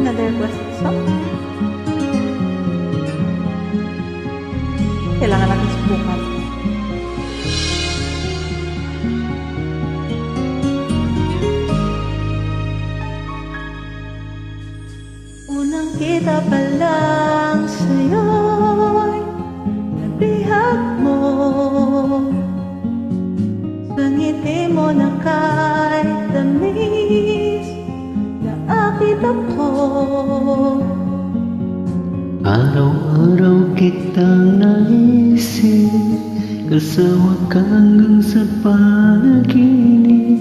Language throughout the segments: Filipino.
Another requested song? Kailangan natin subukan. Unang kita pa lang sa'yo'y nabihag mo Sa ngiti mo na ako Araw-araw kitang naisip Kasama ka hanggang sa panaginip.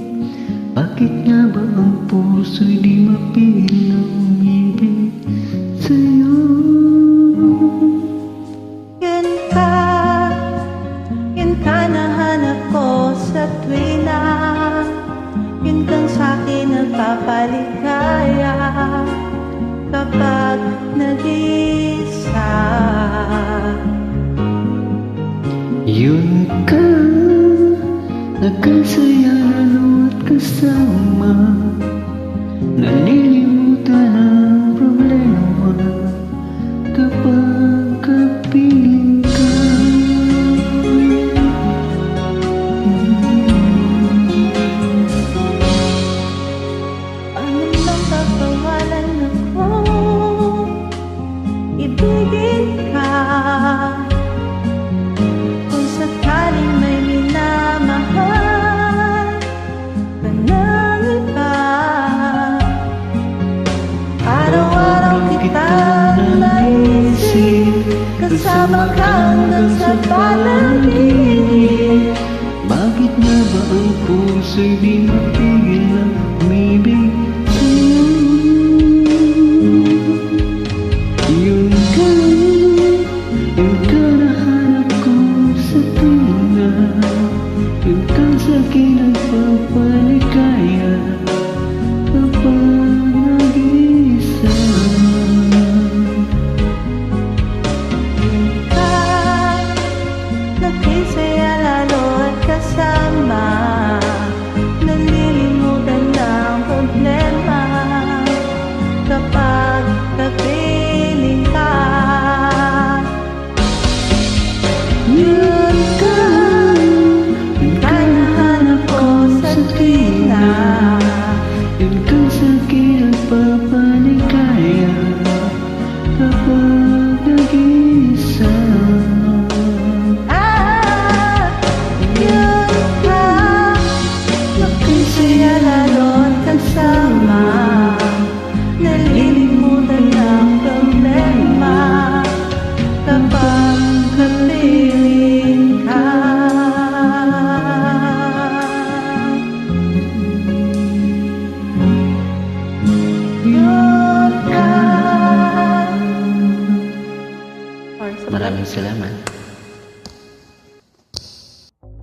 Bakit nga ba ang puso'y di mapigil Yun ka, nagkasaya lalo at kasama. Nalilimutan Kasama ka hanggang sa panaginip Bakit nga ba ang puso'y di mapigil na umibig? Yun ka, yun ka ko sa tunga Yun nagpapaligaya Kapag kapiling ka Yun ka Maraming salamat